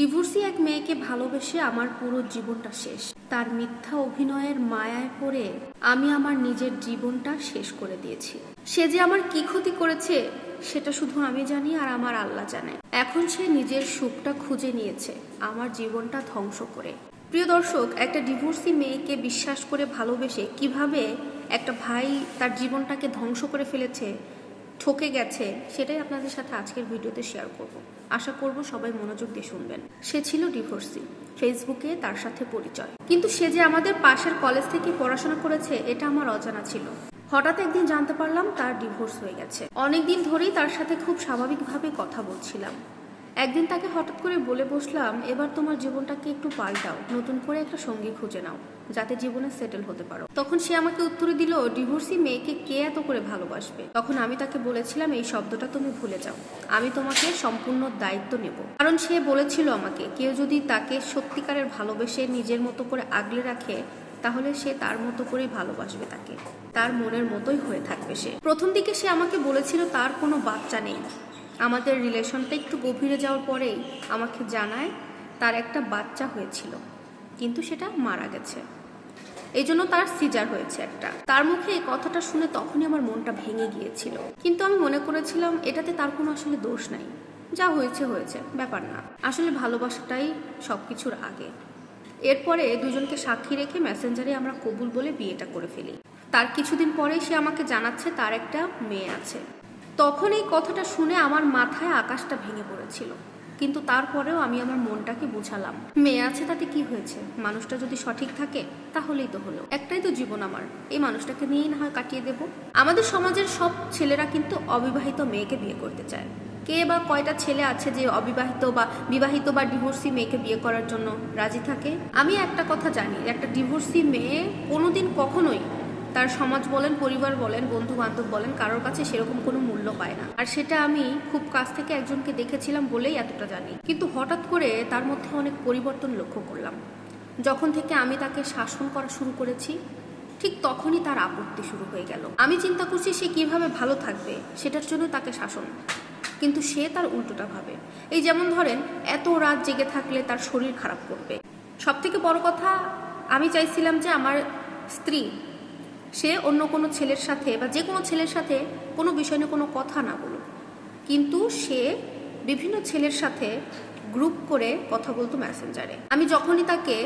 Divorcee এক মেয়েকে ভালোবেসে আমার পুরো জীবনটা শেষ। তার মিথ্যা অভিনয়ের মায়ায় পড়ে আমি আমার নিজের জীবনটা শেষ করে দিয়েছি। সে যে আমার কি ক্ষতি করেছে, সেটা শুধু আমি জানি আর আমার আল্লাহ জানে। এখন সে নিজের সুখটা খুঁজে নিয়েছে, আমার জীবনটা ধ্বংস করে। প্রিয় দর্শক, একটা ডিভোর্সি মেয়েকে বিশ্বাস করে ভালোবেসে কীভাবে একটা ভাই তার জীবনটাকে ধ্বংস করে ফেলেছে ঠকে গেছে, সেটাই আপনাদের সাথে আজকের ভিডিওতে শেয়ার করব। আশা করব সবাই মনোযোগ দিয়ে শুনবেন। সে ছিল ডিভোর্সি ফেসবুকে তার সাথে পরিচয়। কিন্তু সে যে আমাদের পাশের কলেজ থেকে পড়াশোনা করেছে, এটা আমার অজানা ছিল। হঠাৎ একদিন জানতে পারলাম তার ডিভোর্স হয়ে গেছে। অনেকদিন ধরেই তার সাথে খুব স্বাভাবিকভাবে কথা বলছিলাম। একদিন তাকে হঠাৎ করে বলে বসলাম, এবার তোমার জীবনটাকে একটু পাল্টাও, নতুন করে একটা সঙ্গী খুঁজে নাও, যাতে জীবনে সেটেল হতে পারো। তখন সে আমাকে উত্তরে দিল, ডিভোর্সি মেয়েকে কে এত করে ভালোবাসবে? তখন আমি তাকে বলেছিলাম, এই শব্দটা তুমি ভুলে যাও, আমি তোমাকে সম্পূর্ণ দায়িত্ব নেব। কারণ সে বলেছিল আমাকে, কেউ যদি তাকে সত্যিকারের ভালোবেসে নিজের মতো করে আগলে রাখে, তাহলে সে তার মতো করেই ভালোবাসবে তাকে। তার মনের মতোই হয়ে থাকবে সে। প্রথম দিকে সে আমাকে বলেছিল, তার কোনো বাচ্চা নেই। আমাদের রিলেশনটা একটু গভীরে যাওয়ার পরেই আমাকে জানায় তার একটা বাচ্চা হয়েছিল, কিন্তু সেটা মারা গেছে। এই জন্য তার সিজার হয়েছে একটা। তার মুখে এই কথাটা শুনে তখনই আমার মনটা ভেঙে গিয়েছিল। কিন্তু আমি মনে করেছিলাম এটাতে তার কোনো আসলে দোষ নাই। যা হয়েছে হয়েছে, ব্যাপার না। আসলে ভালোবাসাটাই সব কিছুর আগে। এরপরে দুজনকে সাক্ষী রেখে মেসেঞ্জারে আমরা কবুল বলে বিয়েটা করে ফেলি। তার কিছুদিন পরে সে আমাকে জানাচ্ছে তার একটা মেয়ে আছে। তখন এই কথাটা শুনে আমার মাথায় আকাশটা ভেঙে পড়েছিল। কিন্তু তারপরেও আমি আমার মনটাকে বুঝালাম। মেয়ে আছে তাতে কি হয়েছে? মানুষটা যদি সঠিক থাকে, তাহলেই তো হলো। একটাই তো জীবন আমার। এই মানুষটাকে নিয়েই না হয় কাটিয়ে দেব। আমাদের সমাজের সব ছেলেরা কিন্তু অবিবাহিত মেয়েকে বিয়ে করতে চায়। কে বা কয়টা ছেলে আছে যে অবিবাহিত বা বিবাহিত বা ডিভোর্সি মেয়েকে বিয়ে করার জন্য রাজি থাকে? আমি একটা কথা জানি, একটা ডিভোর্সি মেয়ে কোনোদিন কখনোই তার সমাজ বলেন, পরিবার বলেন বন্ধু বান্ধব বলেন, কারোর কাছে সেরকম কোনো মূল্য পায় না। আর সেটা আমি খুব কাছ থেকে একজনকে দেখেছিলাম বলেই এতটা জানি। কিন্তু হঠাৎ করে তার মধ্যে অনেক পরিবর্তন লক্ষ্য করলাম। যখন থেকে আমি তাকে শাসন করা শুরু করেছি, ঠিক তখনই তার আপত্তি শুরু হয়ে গেল। আমি চিন্তা করছি সে কীভাবে ভালো থাকবে, সেটার জন্য তাকে শাসন। কিন্তু সে তার উল্টোটা ভাবে। এই যেমন ধরেন, এত রাত জেগে থাকলে তার শরীর খারাপ করবে। সব থেকে বড় কথা, আমি চাইছিলাম যে আমার স্ত্রী সে অন্য কোনো ছেলের সাথে বা যে কোনো ছেলের সাথে কোনো বিষয় নিয়ে কোনো কথা না বলুক। কিন্তু সে বিভিন্ন ছেলের সাথে গ্রুপ করে কথা বলতো ম্যাসেঞ্জারে আমি যখনই তাকে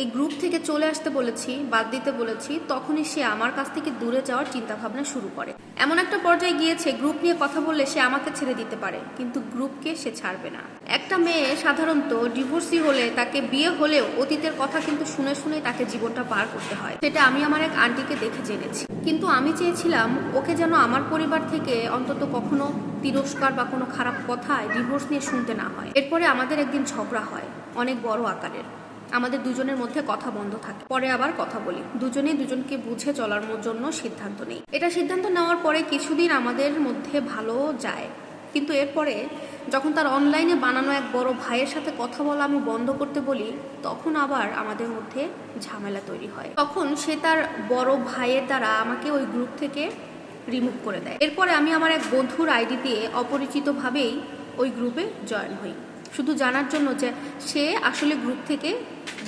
এই গ্রুপ থেকে চলে আসতে বলেছি, বাদ দিতে বলেছি, তখনই সে আমার কাছ থেকে দূরে যাওয়ার চিন্তা ভাবনা শুরু করে। এমন একটা পর্যায়ে গিয়েছে, গ্রুপ নিয়ে কথা বললে সে আমাকে ছেড়ে দিতে পারে, কিন্তু গ্রুপকে সে ছাড়বে না। একটা মেয়ে সাধারণত ডিভোর্সি হলে তাকে বিয়ে হলেও অতীতের কথা কিন্তু শুনে শুনে তাকে জীবনটা পার করতে হয়। সেটা আমি আমার এক আন্টিকে দেখে জেনেছি। কিন্তু আমি চেয়েছিলাম, ওকে যেন আমার পরিবার থেকে অন্তত কখনো তিরস্কার বা কোনো খারাপ কথায় ডিভোর্স নিয়ে শুনতে না হয়। এরপরে আমাদের একদিন ঝগড়া হয়, অনেক বড় আকারের। আমাদের দুজনের মধ্যে কথা বন্ধ থাকে। পরে আবার কথা বলি। দুজনেই দুজনকে বুঝে চলার জন্য সিদ্ধান্ত নেই। এটা সিদ্ধান্ত নেওয়ার পরে কিছুদিন আমাদের মধ্যে ভালো যায়। কিন্তু এরপরে যখন তার অনলাইনে বানানো এক বড় ভাইয়ের সাথে কথা বলা আমি বন্ধ করতে বলি, তখন আবার আমাদের মধ্যে ঝামেলা তৈরি হয়। তখন সে তার বড় ভাইয়ের দ্বারা আমাকে ওই গ্রুপ থেকে রিমুভ করে দেয়। এরপরে আমি আমার এক বন্ধুর আইডি দিয়ে অপরিচিতভাবেই ওই গ্রুপে জয়েন হই। শুধু জানার জন্য যে সে আসলে গ্রুপ থেকে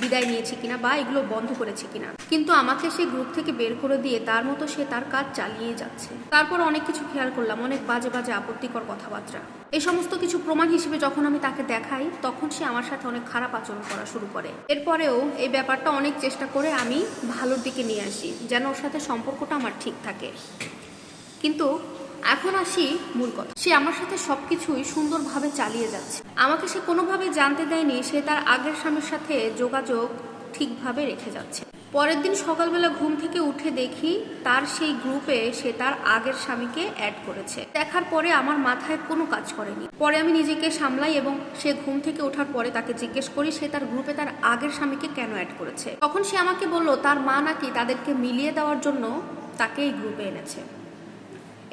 বিদায় নিয়েছে কিনা বা এগুলো বন্ধ করেছে কিনা। কিন্তু আমাকে সে গ্রুপ থেকে বের করে দিয়ে তার মতো সে তার কাজ চালিয়ে যাচ্ছে। তারপর অনেক কিছু খেয়াল করলাম, অনেক বাজে বাজে আপত্তিকর কথাবার্তা। এই সমস্ত কিছু প্রমাণ হিসেবে যখন আমি তাকে দেখাই, তখন সে আমার সাথে অনেক খারাপ আচরণ করা শুরু করে। এরপরেও এই ব্যাপারটা অনেক চেষ্টা করে আমি ভালোর দিকে নিয়ে আসি, যেন ওর সাথে সম্পর্কটা আমার ঠিক থাকে। কিন্তু এখন আসি মূল কথা। সে আমার সাথে সবকিছুই সুন্দরভাবে চালিয়ে যাচ্ছে। আমাকে সে কোনোভাবে জানতে দেয়নি, সে তার আগের স্বামীর সাথে যোগাযোগ ঠিকভাবে রেখে যাচ্ছে। পরের দিন সকালবেলা ঘুম থেকে উঠে দেখি তার সেই গ্রুপে সে তার আগের স্বামীকে অ্যাড করেছে। দেখার পরে আমার মাথায় কোনো কাজ করেনি। পরে আমি নিজেকে সামলাই এবং সে ঘুম থেকে ওঠার পরে তাকে জিজ্ঞেস করি, সে তার গ্রুপে তার আগের স্বামীকে কেন অ্যাড করেছে? তখন সে আমাকে বলল, তার মা নাকি তাদেরকে মিলিয়ে দেওয়ার জন্য তাকে এই গ্রুপে এনেছে।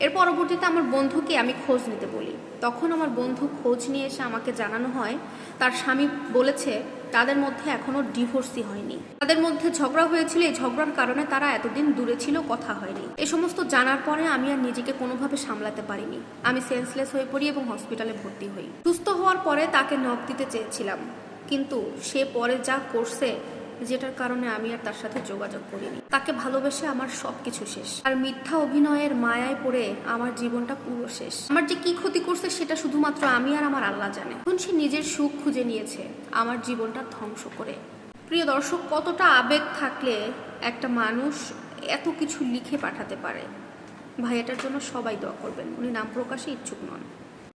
এর পরবর্তীতে আমার বন্ধুকে আমি খোঁজ নিতে বলি। তখন আমার বন্ধু খোঁজ নিয়ে এসে আমাকে জানানো হয়, তার স্বামী বলেছে, তাদের মধ্যে এখনও ডিভোর্সই হয়নি। তাদের মধ্যে ঝগড়া হয়েছিল, এই ঝগড়ার কারণে তারা এতদিন দূরে ছিল, কথা হয়নি। এ সমস্ত জানার পরে আমি আর নিজেকে কোনোভাবে সামলাতে পারিনি। আমি সেন্সলেস হয়ে পড়ি এবং হসপিটালে ভর্তি হই। সুস্থ হওয়ার পরে তাকে নখ দিতে চেয়েছিলাম। কিন্তু সে পরে যা করছে যেটার কারণে আমি আর তার সাথে যোগাযোগ করিনি। তাকে ভালোবেসে আমার সব কিছু শেষ। আর মিথ্যা অভিনয়ের মায়ায় পড়ে আমার জীবনটা পুরো শেষ। আমার যে কি ক্ষতি করছে সেটা শুধুমাত্র আমি আর আমার আল্লাহ জানে। এখন সে নিজের সুখ খুঁজে নিয়েছে, আমার জীবনটা ধ্বংস করে। প্রিয় দর্শক, কতটা আবেগ থাকলে একটা মানুষ এত কিছু লিখে পাঠাতে পারে? ভাই, এটার জন্য সবাই দোয়া করবেন। উনি নাম প্রকাশে ইচ্ছুক নন।